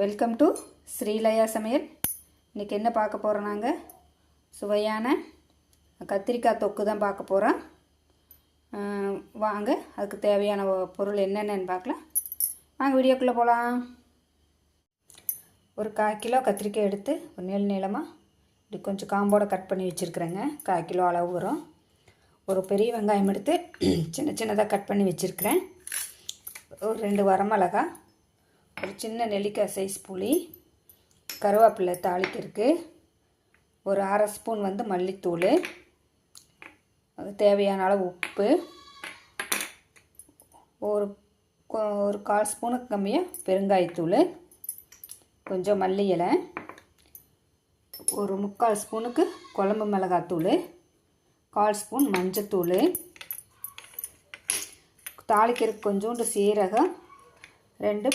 Welcome to Srilaya சமையல். இன்றைக்கி என்ன பார்க்க போகிறோம் நாங்கள் சுவையான கத்திரிக்காய் தொக்கு தான் பார்க்க போகிறோம் வாங்க அதுக்கு தேவையான பொருள் என்னென்னு பார்க்கலாம். வாங்க வீடியோக்குள்ளே போகலாம் ஒரு கால் கிலோ கத்திரிக்காய் எடுத்து ஒரு நீள நீளமாக இப்படி கொஞ்சம் காம்போடு கட் பண்ணி வச்சுருக்குறேங்க. கால் கிலோ அளவு வரும். ஒரு பெரிய வெங்காயம் எடுத்து சின்ன சின்னதாக கட் பண்ணி வச்சுருக்குறேன். ஒரு ரெண்டு வரமிளகாய் ஒரு சின்ன நெல்லிக்காய் சைஸ் புளி கருவேப்பிலை தாளிக்கிறதுக்கு ஒரு அரை ஸ்பூன் வந்து மல்லித்தூள் அது தேவையான அளவு உப்பு. ஒரு ஒரு கால் ஸ்பூனுக்கு கம்மியாக பெருங்காயத்தூள் கொஞ்சம் மல்லி இலை ஒரு முக்கால் ஸ்பூனுக்கு குழம்பு மிளகாத்தூள் கால் ஸ்பூன் மஞ்சத்தூள். தாளிக்கிறதுக்கு கொஞ்சோண்டு சீரகம் ரெண்டு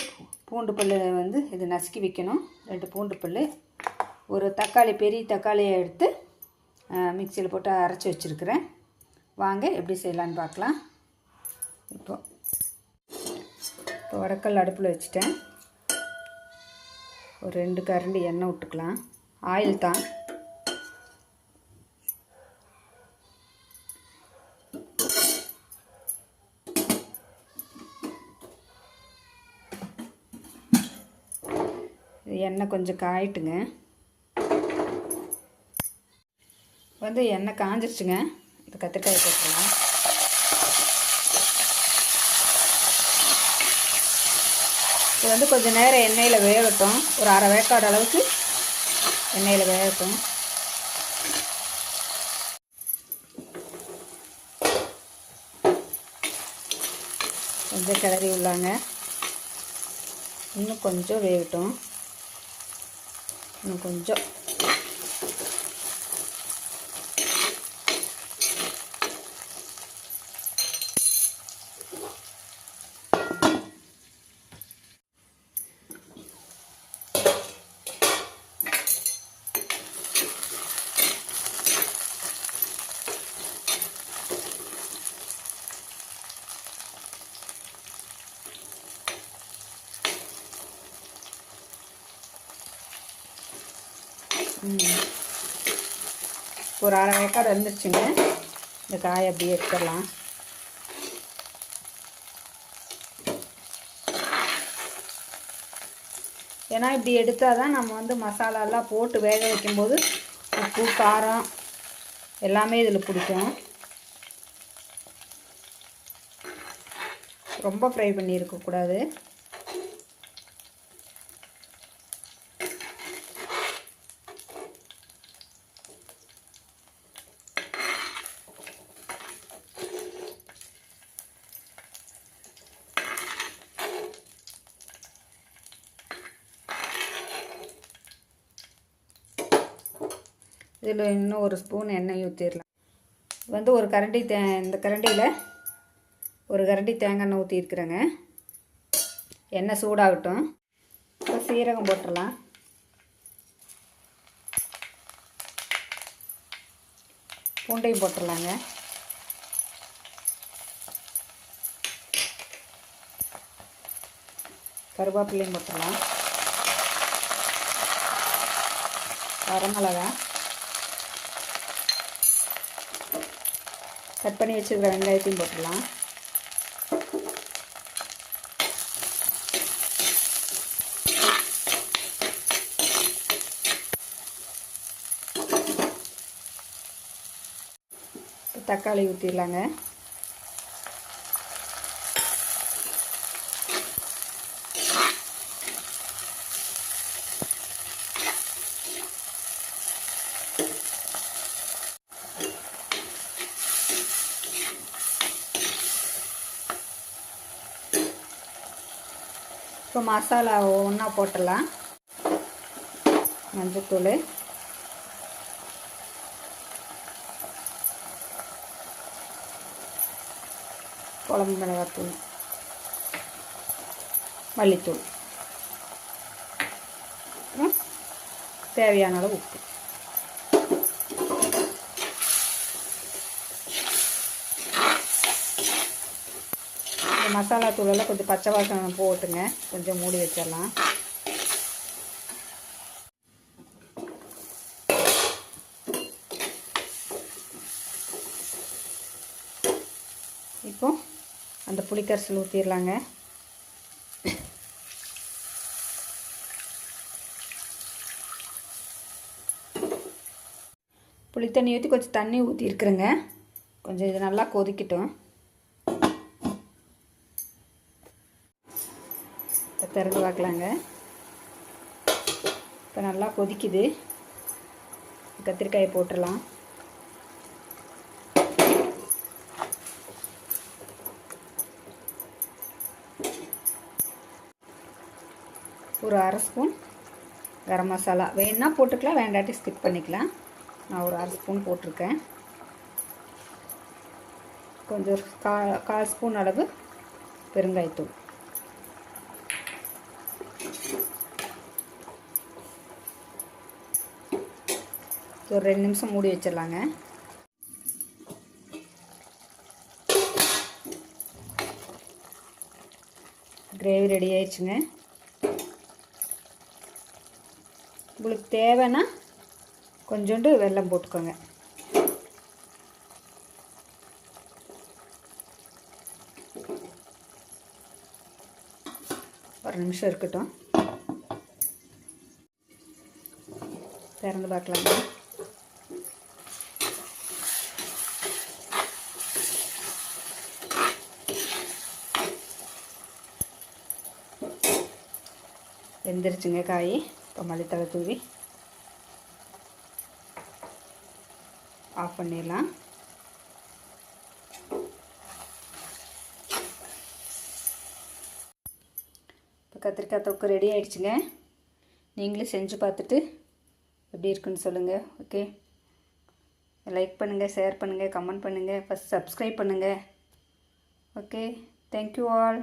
பூண்டு பல் வந்து இது நசுக்கி வைக்கணும். ரெண்டு பூண்டு பல் ஒரு தக்காளி பெரிய தக்காளியை எடுத்து மிக்சியில் போட்டு அரைச்சி வச்சுருக்கிறேன். வாங்க எப்படி செய்யலான்னு பார்க்கலாம். இப்போ இப்போ வடக்கல் அடுப்பில் வச்சுட்டேன். ஒரு ரெண்டு கரண்டி எண்ணெய் விட்டுக்கலாம். ஆயில் தான். எண்ணெய் கொஞ்சம் காயிட்டுங்க. வந்து எண்ணெய் காஞ்சிருச்சுங்க. இந்த கத்திரிக்காய் போட்டுக்கலாம் இது வந்து கொஞ்சம் நேரம் எண்ணெயில் வேகட்டும். ஒரு அரை வேக்காடு அளவுக்கு எண்ணெயில் வேகட்டும். கொஞ்சம் கிளறி உள்ளாங்க. இன்னும் கொஞ்சம் வேகட்டும். இன்னும் கொஞ்சம் ம். ஒரு அரை வேக்காடு வந்துருச்சுங்க இந்த காயை அப்படியே எடுத்துடலாம். ஏன்னா இப்படி எடுத்தால் தான் நம்ம வந்து மசாலாலாம் போட்டு வேக வைக்கும்போது உப்பு காரம் எல்லாமே இதில் பிடிக்கும். ரொம்ப ஃப்ரை பண்ணியிருக்கக்கூடாது. இதில் இன்னும் ஒரு ஸ்பூன் எண்ணெய் ஊற்றிடலாம். வந்து ஒரு கரண்டி தே இந்த கரண்டியில் ஒரு கரண்டி தேங்காய் எண்ணெய் ஊற்றிருக்குறேங்க எண்ணெய் சூடாகட்டும். இப்போ சீரகம் போட்டுடலாம். பூண்டையும் போட்டுடலாங்க. கருவேப்பிலையும் போட்டுடலாம். வரமிளகா கட் பண்ணி வச்சுருக்கிற வெங்காயத்தையும் போட்டுடலாம். தக்காளி ஊற்றிடலாங்க இப்போ மசாலா ஒன்றா போட்டுடலாம். மஞ்சத்தூள் குழம்பு மிளகாத்தூள். மல்லித்தூள். தேவையான அளவு உப்பு. மசாலா தூளெல்லாம் கொஞ்சம் பச்சை வாசனை போட்டுங்க. கொஞ்சம் மூடி வச்சிடலாம். இப்போ அந்த புளிக்கரிசல் ஊற்றிடலாங்க புளி தண்ணி ஊற்றி கொஞ்சம் தண்ணி ஊற்றிருக்குறேங்க கொஞ்சம் இது நல்லா கொதிக்கட்டும். திறந்து பார்க்கலாங்க. இப்போ நல்லா கொதிக்குது. கத்திரிக்காயை போட்டுடலாம் ஒரு அரை ஸ்பூன் கரம் மசாலா. வேணுன்னா போட்டுக்கலாம் வேண்டாட்டி ஸ்கிப் பண்ணிக்கலாம். நான் ஒரு அரை ஸ்பூன் போட்டிருக்கேன். கொஞ்சம் கா கால் ஸ்பூன் அளவு பெருங்காயத்தூள். ஒரு ரெண்டு நிமிஷம் மூடி வச்சிடலாங்க. கிரேவி ரெடி ஆயிடுச்சுங்க. உங்களுக்கு தேவைன்னா கொஞ்சோண்டு வெல்லம் போட்டுக்கோங்க. ஒரு நிமிஷம் இருக்கட்டும். திறந்து பார்க்கலாங்க வெந்துருச்சுங்க காய். இப்போ மல்லித்தலை தூவி ஆஃப் பண்ணிடலாம். கத்திரிக்காய் தொக்கு ரெடி ஆகிடுச்சுங்க நீங்களும் செஞ்சு பார்த்துட்டு எப்படி இருக்குன்னு சொல்லுங்கள் ஓகே லைக் பண்ணுங்கள் ஷேர் பண்ணுங்கள் கமெண்ட் பண்ணுங்கள் ஃபஸ்ட் சப்ஸ்கிரைப் பண்ணுங்கள் ஓகே தேங்க்யூ ஆல்